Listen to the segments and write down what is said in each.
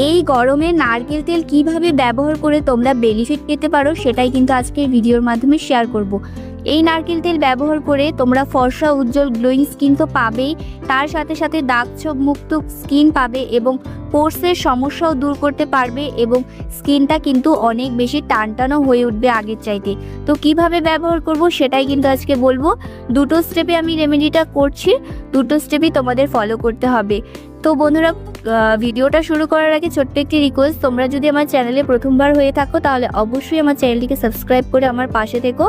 এই গরমে নারকেল তেল কীভাবে ব্যবহার করে তোমরা বেনিফিট পেতে পারো সেটাই কিন্তু আজকের ভিডিওর মাধ্যমে শেয়ার করব। এই নারকেল তেল ব্যবহার করে তোমরা ফর্সা, উজ্জ্বল গ্লোয়িং স্কিন তো পাবেই। তার সাথে সাথে দাগ ছোপ মুক্ত স্কিন পাবে এবং পোর্সের সমস্যাও দূর করতে পারবে এবং স্কিনটা কিন্তু অনেক বেশি টানটানো হয়ে উঠবে আগের চাইতে। তো কীভাবে ব্যবহার করব সেটাই কিন্তু আজকে বলব। দুটো স্টেপে আমি রেমেডিটা করছি, দুটো স্টেপই তোমাদের ফলো করতে হবে। তো বন্ধুরা ভিডিওটা শুরু করার আগে ছোট্ট একটি রিকোয়েস্ট তোমরা যদি আমার চ্যানেলে প্রথমবার হয়ে থাকো, তাহলে অবশ্যই আমার চ্যানেলটিকে সাবস্ক্রাইব করে আমার পাশে থেকো।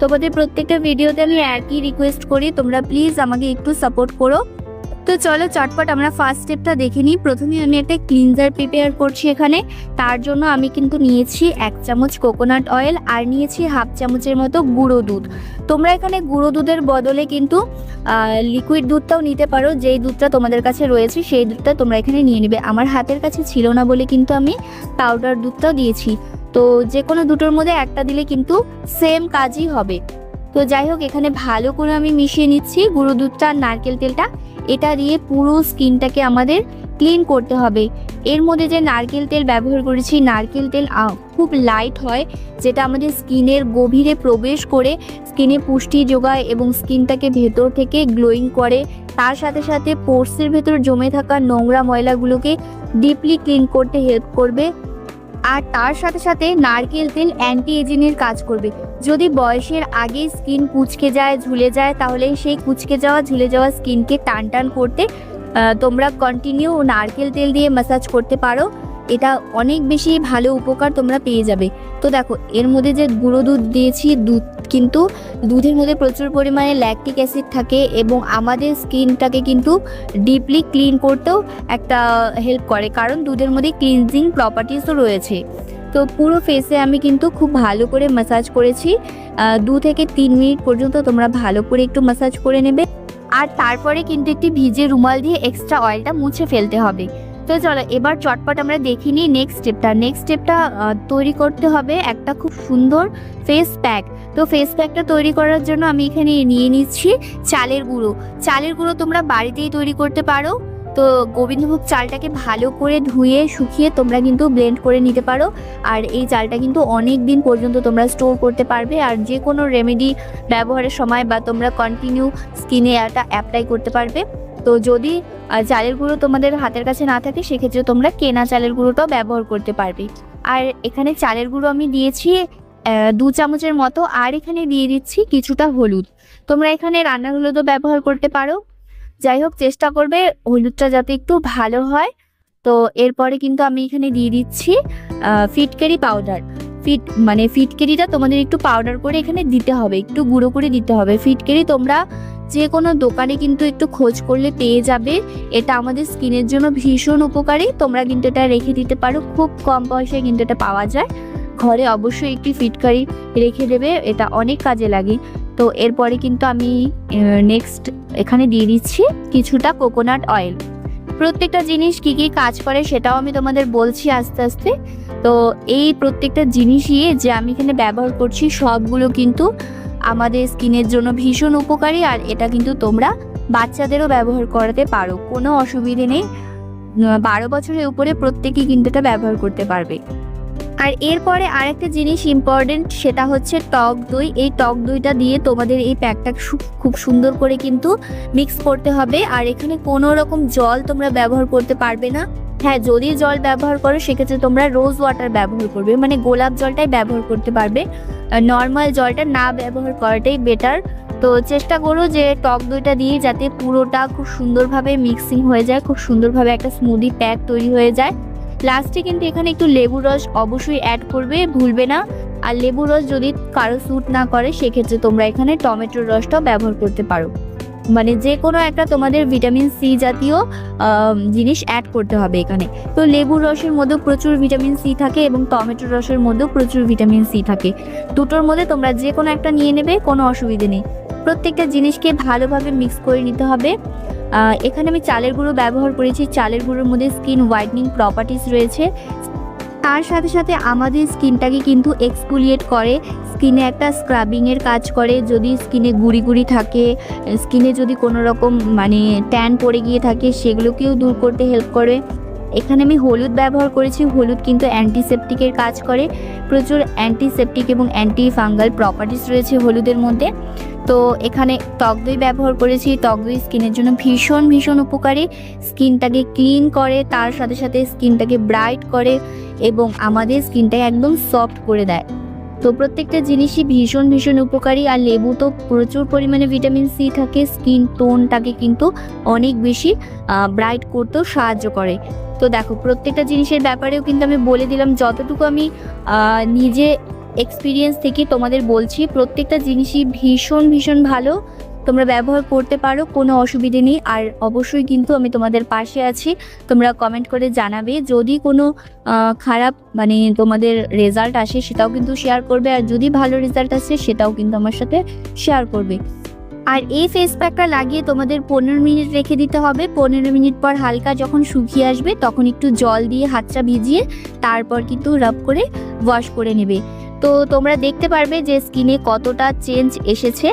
তোমাদের প্রত্যেকটা ভিডিওতে আমি একই রিকোয়েস্ট করি, তোমরা প্লিজ আমাকে একটু সাপোর্ট করো। তো চলো চটপট আমরা ফার্স্ট স্টেপটা দেখে নিই। প্রথমে আমি একটা ক্লিনজার প্রিপেয়ার করছি এখানে। তার জন্য আমি কিন্তু নিয়েছি এক চামচ কোকোনাট অয়েল আর নিয়েছি হাফ চামচের মতো গুঁড়ো দুধ। তোমরা এখানে গুঁড়ো দুধের বদলে কিন্তু লিকুইড দুধটাও নিতে পারো। যেই দুধটা তোমাদের কাছে রয়েছে সেই দুধটা তোমরা এখানে নিয়ে নেবে। আমার হাতের কাছে ছিল না বলে কিন্তু আমি পাউডার দুধটাও দিয়েছি। তো যে কোনো দুটোর মধ্যে একটা দিলে কিন্তু সেম কাজই হবে। তো যাই হোক, এখানে ভালো করে আমি মিশিয়ে নিচ্ছি। গুঁড়ো দুধটা আর নারকেল তেলটা, এটা দিয়ে পুরো স্কিনটাকে আমাদের ক্লিন করতে হবে। এর মধ্যে যে নারকেল তেল ব্যবহার করেছি, নারকেল তেল খুব লাইট হয়, যেটা আমাদের স্কিনের গভীরে প্রবেশ করে, স্কিনে পুষ্টি যোগায় এবং স্কিনটাকে ভেতর থেকে গ্লোয়িং করে। তার সাথে সাথে পোর্সের ভেতর জমে থাকা নোংরা ময়লাগুলোকে ডিপলি ক্লিন করতে হেল্প করবে। আর তার সাথে সাথে নারকেল তেল অ্যান্টি এজিংয়ের কাজ করবে। যদি বয়সের আগে স্কিন কুচকে যায়, ঝুলে যায়, তাহলে সেই কুচকে যাওয়া, ঝুলে যাওয়া স্কিনকে টান টান করতে তোমরা কন্টিনিউ নারকেল তেল দিয়ে ম্যাসাজ করতে পারো। এটা অনেক বেশি ভালো উপকার তোমরা পেয়ে যাবে। তো দেখো, এর মধ্যে যে গুঁড়ো দুধ দিয়েছি, দুধ কিন্তু দুধের মধ্যে প্রচুর পরিমাণে ল্যাকটিক অ্যাসিড থাকে এবং আমাদের স্কিনটাকে কিন্তু ডিপলি ক্লিন করতেও একটা হেল্প করে, কারণ দুধের মধ্যে ক্লিনজিং প্রপার্টিসও রয়েছে। তো পুরো ফেসে আমি কিন্তু খুব ভালো করে ম্যাসাজ করেছি। দু থেকে তিন মিনিট পর্যন্ত তোমরা ভালো করে একটু ম্যাসাজ করে নেবে। আর তারপরে কিন্তু একটি ভিজে রুমাল দিয়ে এক্সট্রা অয়েলটা মুছে ফেলতে হবে। তো চলো, এবার চটপট আমরা দেখি নিই নেক্সট স্টেপটা নেক্সট স্টেপটা তৈরি করতে হবে একটা খুব সুন্দর ফেস প্যাক তো ফেস প্যাকটা তৈরি করার জন্য আমি এখানে নিয়ে নিচ্ছি চালের গুঁড়ো। চালের গুঁড়ো তোমরা বাড়িতেই তৈরি করতে পারো। তো গোবিন্দভোগ চালটাকে ভালো করে ধুয়ে, শুকিয়ে তোমরা কিন্তু ব্লেন্ড করে নিতে পারো। আর এই চালটা কিন্তু অনেক দিন পর্যন্ত তোমরা স্টোর করতে পারবে। আর যে কোনো রেমেডি ব্যবহারের সময় বা তোমরা কন্টিনিউ স্কিনে এটা অ্যাপ্লাই করতে পারবে। তো যদি চালের গুঁড়ো তোমাদের হাতের কাছে না থাকে, সেক্ষেত্রে তোমরা কেনা চালের গুঁড়োটাও ব্যবহার করতে পারবে। আর এখানে চালের গুঁড়ো আমি দিয়েছি দু চামচের মতো। আর এখানে দিয়ে দিচ্ছি কিছুটা হলুদ। তোমরা এখানে রান্নার হলুদও ব্যবহার করতে পারো। যাই হোক, চেষ্টা করবে হলুদটা যাতে একটু ভালো হয়। তো এরপরে কিন্তু আমি এখানে দিয়ে দিচ্ছি ফিটকারি পাউডার। ফিট মানে ফিটকেরিটা তোমাদের একটু পাউডার করে এখানে দিতে হবে, একটু গুঁড়ো করে দিতে হবে। ফিটকেরি তোমরা যে কোনো দোকানে কিন্তু একটু খোঁজ করলে পেয়ে যাবে। এটা আমাদের স্কিনের জন্য ভীষণ উপকারী। তোমরা কিন্তু এটা রেখে দিতে পারো, খুব কম পয়সায় কিন্তু এটা পাওয়া যায়। ঘরে অবশ্যই একটি ফিটকারি রেখে দেবে, এটা অনেক কাজে লাগে। তো এরপরে কিন্তু আমি নেক্সট এখানে দিয়ে দিচ্ছি কিছুটা কোকোনাট অয়েল প্রত্যেকটা জিনিস কি কি কাজ করে সেটাও আমি তোমাদের বলছি আস্তে আস্তে। তো এই প্রত্যেকটা জিনিসই যে আমি এখানে ব্যবহার করছি সবগুলো কিন্তু আমাদের স্কিনের জন্য ভীষণ উপকারী আর এটা কিন্তু তোমরা বাচ্চাদেরও ব্যবহার করাতে পারো। কোনো অসুবিধে নেই। বারো বছরের উপরে প্রত্যেকেই কিন্তু এটা ব্যবহার করতে পারবে। আর এরপরে আরেকটা জিনিস ইম্পর্টেন্ট সেটা হচ্ছে টক দই। এই টক দইটা দিয়ে তোমাদের এই প্যাকটা খুব সুন্দর করে কিন্তু মিক্স করতে হবে। আর এখানে কোনো রকম জল তোমরা ব্যবহার করতে পারবে না। হ্যাঁ যদি জল ব্যবহার করো, সেক্ষেত্রে তোমরা রোজ ওয়াটার ব্যবহার করবে। মানে গোলাপ জলটাই ব্যবহার করতে পারবে। নর্মাল জলটা না ব্যবহার করাটাই বেটার তো চেষ্টা করো যে টক দইটা দিয়ে যাতে পুরোটা খুব সুন্দরভাবে মিক্সিং হয়ে যায়, খুব সুন্দরভাবে একটা স্মুদি প্যাক তৈরি হয়ে যায়। লাস্টে কিন্তু এখানে একটু লেবু রস অবশ্যই অ্যাড করবে, ভুলবে না। আর লেবু রস যদি কারও স্যুট না করে, সেক্ষেত্রে তোমরা এখানে টমেটোর রসটাও ব্যবহার করতে পারো। মানে যে কোনো একটা তোমাদের ভিটামিন সি জাতীয় জিনিস অ্যাড করতে হবে এখানে। তো লেবুর রসের মধ্যেও প্রচুর ভিটামিন সি থাকে এবং টমেটোর রসের মধ্যেও প্রচুর ভিটামিন সি থাকে। দুটোর মধ্যে তোমরা যে কোনো একটা নিয়ে নেবে, কোনো অসুবিধে নেই। প্রত্যেকটা জিনিসকে ভালোভাবে মিক্স করে নিতে হবে। এখানে আমি চালের গুঁড়ো ব্যবহার করেছি। চালের গুঁড়োর মধ্যে স্কিন হোয়াইটনিং প্রপার্টিস রয়েছে। তার সাথে সাথে আমাদের স্কিনটাকে কিন্তু এক্সফোলিয়েট করে। স্কিনে একটা স্ক্রাবিংয়ের কাজ করে। যদি স্কিনে গুড়ি গুড়ি থাকে স্কিনে যদি কোনো রকম মানে ট্যান পড়ে গিয়ে থাকে, সেগুলোকেও দূর করতে হেল্প করে। এখানে আমি হলুদ ব্যবহার করেছি। হলুদ কিন্তু অ্যান্টিসেপটিকের কাজ করে। প্রচুর অ্যান্টিসেপটিক এবং অ্যান্টি ফাঙ্গাল প্রপার্টিস রয়েছে হলুদের মধ্যে। তো এখানে টক দই ব্যবহার করেছি। টক দই স্কিনের জন্য ভীষণ ভীষণ উপকারী। স্কিনটাকে ক্লিন করে, তার সাথে সাথে স্কিনটাকে ব্রাইট করে এবং আমাদের স্কিনটাকে একদম সফট করে দেয়। তো প্রত্যেকটা জিনিসই ভীষণ ভীষণ উপকারী। আর লেবু তো প্রচুর পরিমাণে ভিটামিন সি থাকে। স্কিন টোনটাকে কিন্তু অনেক বেশি ব্রাইট করতেও সাহায্য করে। তো দেখো, প্রত্যেকটা জিনিসের ব্যাপারেও কিন্তু আমি বলে দিলাম, যতটুকু আমি নিজে এক্সপিরিয়েন্স থেকে তোমাদের বলছি, প্রত্যেকটা জিনিসই ভীষণ ভীষণ ভালো। তোমরা ব্যবহার করতে পারো, কোনো অসুবিধে নেই। আর অবশ্যই কিন্তু আমি তোমাদের পাশে আছি। তোমরা কমেন্ট করে জানাবে। যদি কোনো খারাপ মানে তোমাদের রেজাল্ট আসে, সেটাও কিন্তু শেয়ার করবে। আর যদি ভালো রেজাল্ট আসে, সেটাও কিন্তু আমার সাথে শেয়ার করবে। আর এই ফেস প্যাকটা লাগিয়ে তোমাদের পনেরো মিনিট রেখে দিতে হবে। পনেরো মিনিট পর হালকা যখন শুকিয়ে আসবে, তখন একটু জল দিয়ে হাতটা ভিজিয়ে তারপর কিন্তু রাব করে ওয়াশ করে নেবে। তো তোমরা দেখতে পারবে যে স্কিনে কতটা চেঞ্জ এসেছে।